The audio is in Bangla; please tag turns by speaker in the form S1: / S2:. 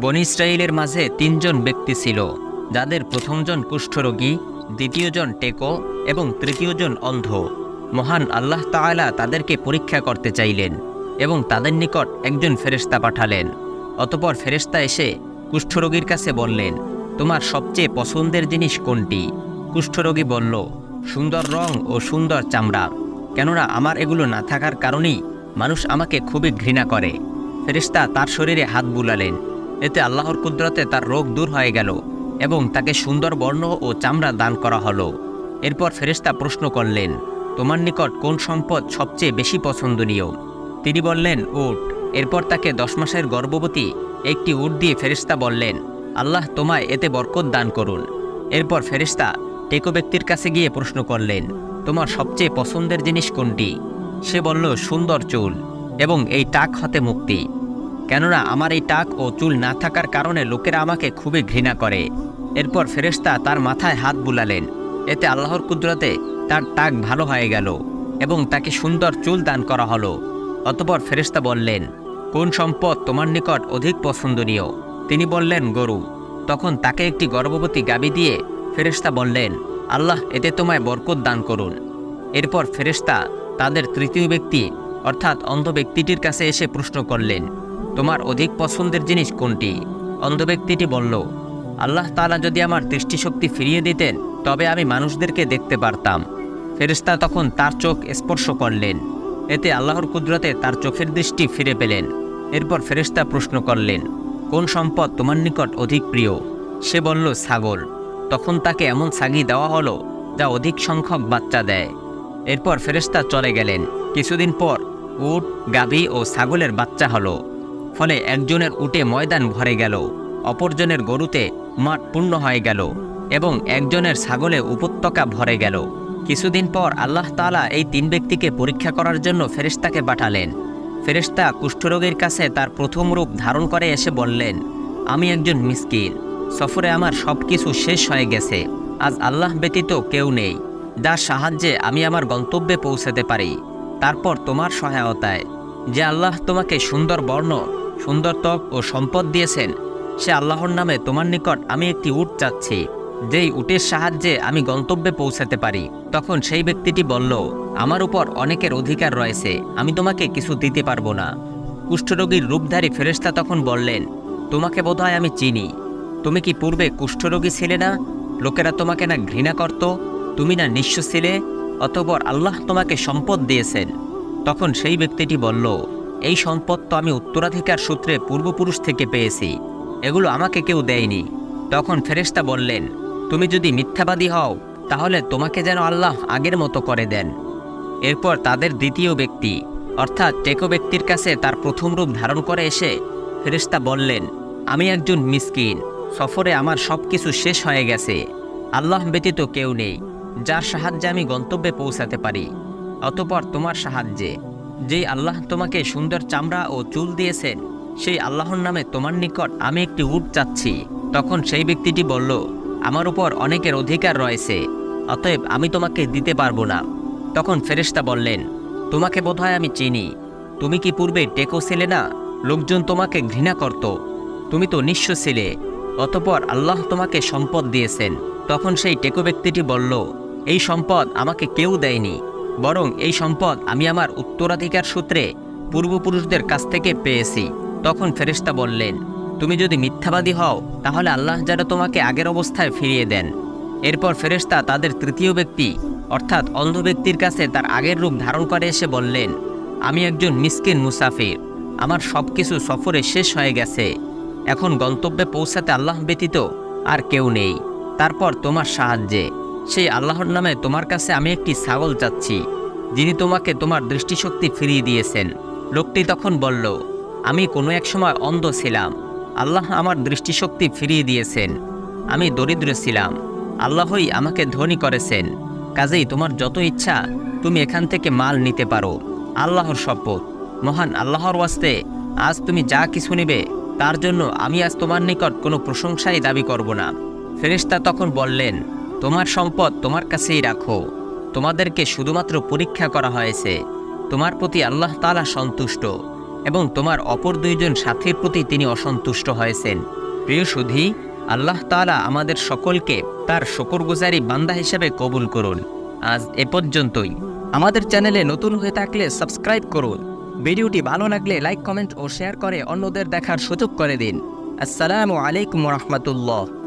S1: বনি ইসরায়েলের মাঝে তিনজন ব্যক্তি ছিল, যাদের প্রথমজন কুষ্ঠরোগী, দ্বিতীয়জন টেকো এবং তৃতীয়জন অন্ধ। মহান আল্লাহ তাআলা তাদেরকে পরীক্ষা করতে চাইলেন এবং তাদের নিকট একজন ফেরেশতা পাঠালেন। অতপর ফেরেশতা এসে কুষ্ঠরোগীর কাছে বললেন, তোমার সবচেয়ে পছন্দের জিনিস কোনটি? কুষ্ঠরোগী বলল, সুন্দর রং ও সুন্দর চামড়া। কেননা আমার এগুলো না থাকার কারণেই মানুষ আমাকে খুবই ঘৃণা করে। ফেরেশতা তার শরীরে হাত বুলালেন। এতে আল্লাহর কুদরতে তার রোগ দূর হয়ে গেল এবং তাকে সুন্দর বর্ণ ও চামড়া দান করা হলো। এরপর ফেরেশতা প্রশ্ন করলেন, তোমার নিকট কোন সম্পদ সবচেয়ে বেশি পছন্দনীয়? তিনি বললেন, উট। এরপর তাকে দশ মাসের গর্ভবতী একটি উট দিয়ে ফেরেশতা বললেন, আল্লাহ তোমায় এতে বরকত দান করুন। এরপর ফেরেশতা টেকো ব্যক্তির কাছে গিয়ে প্রশ্ন করলেন, তোমার সবচেয়ে পছন্দের জিনিস কোনটি? সে বলল, সুন্দর চুল এবং এই টাক হতে মুক্তি। কেননা আমার এই টাক ও চুল না থাকার কারণে লোকেরা আমাকে খুবই ঘৃণা করে। এরপর ফেরেশতা তার মাথায় হাত বুলালেন। এতে আল্লাহর কুদরতে তার টাক ভালো হয়ে গেল এবং তাকে সুন্দর চুল দান করা হলো। অতপর ফেরেশতা বললেন, কোন সম্পদ তোমার নিকট অধিক পছন্দনীয়? তিনি বললেন, গরু। তখন তাকে একটি গর্ভবতী গাবি দিয়ে ফেরেশতা বললেন, আল্লাহ এতে তোমায় বরকত দান করুন। এরপর ফেরেশতা তাদের তৃতীয় ব্যক্তি অর্থাৎ অন্ধ ব্যক্তিটির কাছে এসে প্রশ্ন করলেন তোমার অধিক পছন্দের জিনিস কোনটি? অন্ধ ব্যক্তিটি বলল, আল্লাহ তাআলা যদি আমার দৃষ্টিশক্তি ফিরিয়ে দিতেন, তবে আমি মানুষদেরকে দেখতে পারতাম। ফেরেশতা তখন তার চোখ স্পর্শ করলেন। এতে আল্লাহর কুদরতে তার চোখের দৃষ্টি ফিরে পেলেন। এরপর ফেরেশতা প্রশ্ন করলেন, কোন সম্পদ তোমার নিকট অধিক প্রিয়? সে বলল, ছাগল। তখন তাকে এমন ছাগি দেওয়া হলো, যা অধিক সংখ্যক বাচ্চা দেয়। এরপর ফেরেশতা চলে গেলেন। কিছুদিন পর উট, গাভী ও ছাগলের বাচ্চা হলো। ফলে একজনের উটে ময়দান ভরে গেল, অপরজনের গরুতে মাঠ পূর্ণ হয়ে গেল এবং একজনের ছাগলে উপত্যকা ভরে গেল। কিছুদিন পর আল্লাহ তাআলা এই তিন ব্যক্তিকে পরীক্ষা করার জন্য ফেরেশতাকে পাঠালেন। ফেরেশতা কুষ্ঠরোগীর কাছে তার প্রথম রূপ ধারণ করে এসে বললেন, আমি একজন মিসকিন, সফরে আমার সব কিছু শেষ হয়ে গেছে, আজ আল্লাহ ব্যতীত কেউ নেই, যার সাহায্যে আমি আমার গন্তব্যে পৌঁছাতে পারি, তারপর তোমার সহায়তায়, যে আল্লাহ তোমাকে সুন্দর বর্ণ সুন্দর ত্বক ও সম্পদ দিয়েছেন। সে আল্লাহর নামে তোমার নিকট আমি একটি উট চাচ্ছি। যেই উটের সাহায্যে আমি গন্তব্যে পৌঁছাতে পারি। তখন সেই ব্যক্তিটি বলল, আমার উপর অনেকের অধিকার রয়েছে। আমি তোমাকে কিছু দিতে পারব না। কুষ্ঠরোগীর রূপধারী ফেরেশতা তখন বললেন, তোমাকে বোধহয় আমি চিনি। তুমি কি পূর্বে কুষ্ঠরোগী ছিলে না? লোকেরা তোমাকে না ঘৃণা করত? তুমি না নিঃস্ব ছিলে? অতপর আল্লাহ তোমাকে সম্পদ দিয়েছেন। তখন সেই ব্যক্তিটি বলল এই সম্পদ তো আমি উত্তরাধিকার সূত্রে পূর্বপুরুষ থেকে পেয়েছি। এগুলো আমাকে কেউ দেয়নি। তখন ফেরেশতা বললেন, তুমি যদি মিথ্যাবাদী হও, তাহলে তোমাকে যেন আল্লাহ আগের মতো করে দেন। এরপর তাদের দ্বিতীয় ব্যক্তি, অর্থাৎ টেকো ব্যক্তির কাছে তার প্রথম রূপ ধারণ করে এসে ফেরেশতা বললেন, আমি একজন মিসকিন, সফরে আমার সব কিছু শেষ হয়ে গেছে। আল্লাহ ব্যতীত কেউ নেই, যার সাহায্যে আমি গন্তব্যে পৌঁছাতে পারি। অতপর তোমার সাহায্যে। যেই আল্লাহ তোমাকে সুন্দর চামড়া ও চুল দিয়েছেন সেই আল্লাহর নামে তোমার নিকট আমি একটি উট চাচ্ছি। তখন সেই ব্যক্তিটি বলল, আমার উপর অনেকের অধিকার রয়েছে, অতএব আমি তোমাকে দিতে পারব না। তখন ফেরেশতা বললেন, তোমাকে বোধহয় আমি চিনি। তুমি কি পূর্বে টেকো ছিলে না? লোকজন তোমাকে ঘৃণা করত। তুমি তো নিঃস্ব ছিলে, অতপর আল্লাহ তোমাকে সম্পদ দিয়েছেন। তখন সেই টেকো ব্যক্তিটি বলল, এই সম্পদ আমাকে কেউ দেয়নি। বরং এই সম্পদ আমি আমার উত্তরাধিকার সূত্রে পূর্বপুরুষদের কাছ থেকে পেয়েছি। তখন ফেরেশতা বললেন, তুমি যদি মিথ্যাবাদী হও, তাহলে আল্লাহ যেন তোমাকে আগের অবস্থায় ফিরিয়ে দেন। এরপর ফেরেশতা তাদের তৃতীয় ব্যক্তি, অর্থাৎ অন্ধ ব্যক্তির কাছে তার আগের রূপ ধারণ করে এসে বললেন, আমি একজন মিসকিন মুসাফির। আমার সব কিছু সফরে শেষ হয়ে গেছে। এখন গন্তব্যে পৌঁছাতে আল্লাহ ব্যতীত আর কেউ নেই। তারপর তোমার সাহায্যে। সেই আল্লাহর নামে তোমার কাছে আমি একটি ছাগল চাচ্ছি, যিনি তোমাকে তোমার দৃষ্টিশক্তি ফিরিয়ে দিয়েছেন। লোকটি তখন বলল, আমি কোনো এক সময় অন্ধ ছিলাম। আল্লাহ আমার দৃষ্টিশক্তি ফিরিয়ে দিয়েছেন। আমি দরিদ্র ছিলাম। আল্লাহই আমাকে ধনী করেছেন। কাজেই তোমার যত ইচ্ছা, তুমি এখান থেকে মাল নিতে পারো। আল্লাহর শপথ। মহান আল্লাহর ওয়াস্তে, আজ তুমি যা কিছু নেবে, তার জন্য আমি আজ তোমার নিকট কোনো প্রশংসাই দাবি করব না। ফেরেশতা তখন বললেন তোমার সম্পদ তোমার কাছেই রাখো। তোমাদেরকে শুধুমাত্র পরীক্ষা করা হয়েছে। তোমার প্রতি আল্লাহ তাআলা সন্তুষ্ট এবং তোমার অপর দুইজন সাথীর প্রতি তিনি অসন্তুষ্ট হয়েছেন। প্রিয় সুধী, আল্লাহ তাআলা আমাদের সকলকে তার শকরগুজারি বান্দা হিসেবে কবুল করুন। আজ এ পর্যন্তই। আমাদের চ্যানেলে নতুন হয়ে থাকলে সাবস্ক্রাইব করুন। ভিডিওটি ভালো লাগলে লাইক, কমেন্ট ও শেয়ার করে অন্যদের দেখার সুযোগ করে দিন। আসসালামু আলাইকুম রহমতুল্লাহ।